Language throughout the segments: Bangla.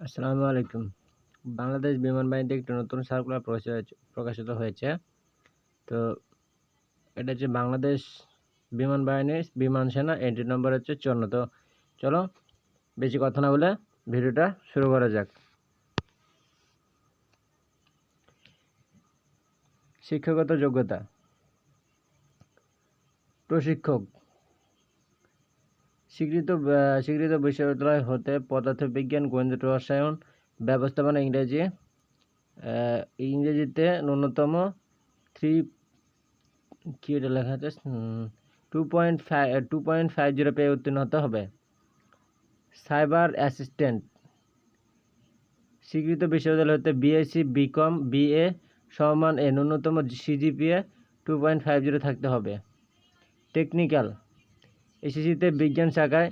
আসসালামু আলাইকুম। বাংলাদেশ বিমান বাহিনীতে একটি নতুন সার্কুলার প্রকাশিত হয়েছে তো এটা হচ্ছে বাংলাদেশ বিমান বাহিনীর বিমান সেনা এন্ট্রি নম্বর হচ্ছে চুয়ান্ন। তো চলো বেশি কথা না বলে ভিডিওটা শুরু করা যাক। শিক্ষাগত যোগ্যতা। প্রশিক্ষক। স্বীকৃত স্বীকৃত বিশ্ববিদ্যালয় হতে পদার্থবিজ্ঞান, গণিত, রসায়ন, ব্যবস্থাপনা, ইংরেজি ইংরেজিতে ন্যূনতম থ্রি কী এটা লেখা আছে? Two point five two point five zero পেয়ে উত্তীর্ণ হতে হবে। Cyber assistant. স্বীকৃত বিশ্ববিদ্যালয় হতে বিএসসি বিকম বিএ সমান এ ন্যূনতম CGPA two point five zero থাকতে হবে। টেকনিক্যাল। এসএসসিতে বিজ্ঞান শাখায়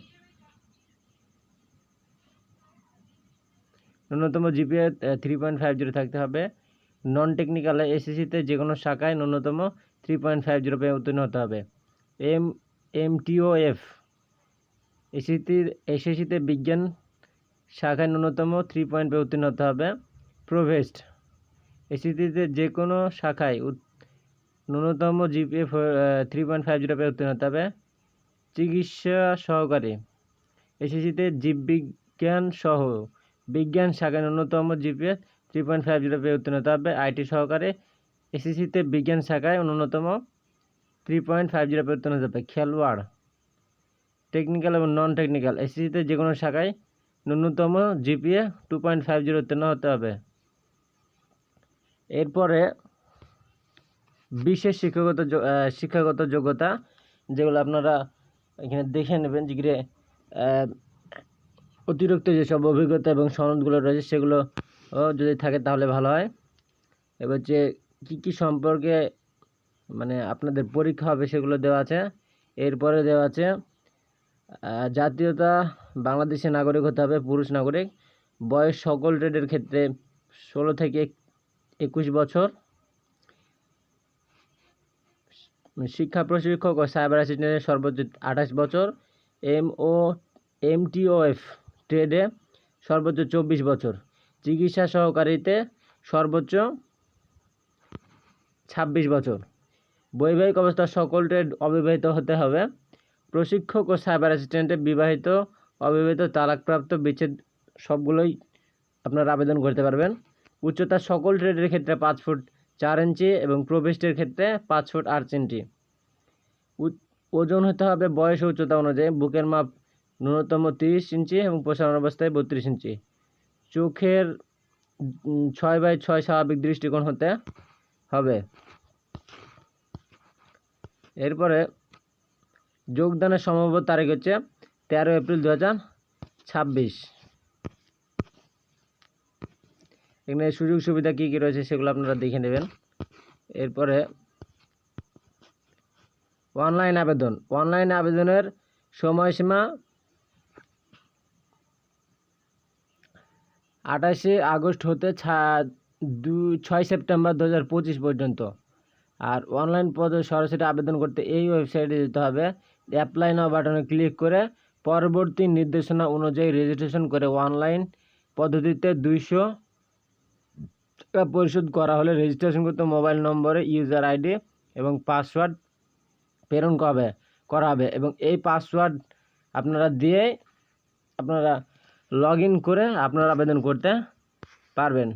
ন্যূনতম GPA three point five zero থাকতে হবে। নন টেকনিক্যালে এসএসসিতে যে কোনো শাখায় ন্যূনতম থ্রি পয়েন্ট ফাইভ জিরো পেয়ে উত্তীর্ণ হতে হবে। এম এম টিওএফ এসএসসির এসএসসিতে বিজ্ঞান শাখায় ন্যূনতম থ্রি পয়েন্ট পেয়ে উত্তীর্ণ হতে হবে। প্রোভেস্ট এসএসসিতে যে কোনো শাখায় ন্যূনতম GPA three point five zero পেয়ে উত্তীর্ণ হতে হবে। চিকিৎসা সহকারী এসএসসিতে জীববিজ্ঞান সহ বিজ্ঞান শাখায় ন্যূনতম GPA three point five zero পেয়ে উত্তীর্ণ। হতে হবে আইটি সহকারে এসএসসিতে বিজ্ঞান শাখায় ন্যূনতম থ্রি পয়েন্ট ফাইভ জিরো পেয়ে উত্তীর্ণ হতে হবে। খেলোয়াড় টেকনিক্যাল এবং নন টেকনিক্যাল এসএসসিতে যে কোনো শাখায় ন্যূনতম GPA two point five zero উত্তীর্ণ হতে হবে। এরপরে বিশেষ শিক্ষাগত শিক্ষাগত যোগ্যতা যেগুলো আপনারা এখানে দেখে নেবেন যে অতিরিক্ত যেসব অভিজ্ঞতা এবং সনদগুলো রয়েছে সেগুলো যদি থাকে তাহলে ভালো হয়। এবার যে কী কী সম্পর্কে মানে আপনাদের পরীক্ষা হবে সেগুলো দেওয়া আছে। এরপরে দেওয়া আছে জাতীয়তা, বাংলাদেশের নাগরিক হতে হবে, পুরুষ নাগরিক। বয়স সকল ট্রেডের ক্ষেত্রে ষোলো থেকে একুশ বছর। শিক্ষা প্রশিক্ষক ও সাইবার অ্যাসিস্ট্যান্টের সর্বোচ্চ আঠাশ বছর এম ও এমটিওএফ ট্রেডে সর্বোচ্চ চব্বিশ বছর। চিকিৎসা সহকারীতে সর্বোচ্চ ছাব্বিশ বছর। বৈবাহিক অবস্থা সকল ট্রেড অবিবাহিত হতে হবে। প্রশিক্ষক ও সাইবার অ্যাসিস্ট্যান্টে বিবাহিত, অবিবাহিত তালাকপ্রাপ্ত বিচ্ছেদ সবগুলোই আপনারা আবেদন করতে পারবেন। উচ্চতা সকল ট্রেডের ক্ষেত্রে পাঁচ ফুট চার ইঞ্চি এবং প্রবেশের ক্ষেত্রে পাঁচ ফুট আট ইঞ্চি ওজন হতে হবে বয়স উচ্চতা অনুযায়ী। বুকের মাপ ন্যূনতম তিরিশ ইঞ্চি এবং প্রসারণ অবস্থায় বত্রিশ ইঞ্চি। চোখের ছয় বাই ছয় স্বাভাবিক দৃষ্টিকোণ হতে হবে। এরপরে যোগদানের সম্ভাব্য তারিখ হচ্ছে তেরো এপ্রিল দু হাজার ছাব্বিশ। এখানে সুযোগ সুবিধা কী কী রয়েছে সেগুলো আপনারা দেখে নেবেন। এরপরে অনলাইন আবেদন। অনলাইন আবেদনের সময়সীমা আঠাশে আগস্ট হতে দু ছয় সেপ্টেম্বর দু হাজার পঁচিশ পর্যন্ত। আর অনলাইন পদে সরাসরি আবেদন করতে এই ওয়েবসাইটে যেতে হবে। অ্যাপ্লাই নাও বাটনে ক্লিক করে পরবর্তী নির্দেশনা অনুযায়ী রেজিস্ট্রেশন করে অনলাইন পদ্ধতিতে দুইশো টাকা পরিশোধ করা হলে রেজিস্ট্রেশন করতে মোবাইল নম্বরে ইউজার আইডি এবং পাসওয়ার্ড প্রেরণ করাবে করা হবে এবং এই পাসওয়ার্ড আপনারা দিয়ে আপনারা লগ করে আপনারা আবেদন করতে পারবেন।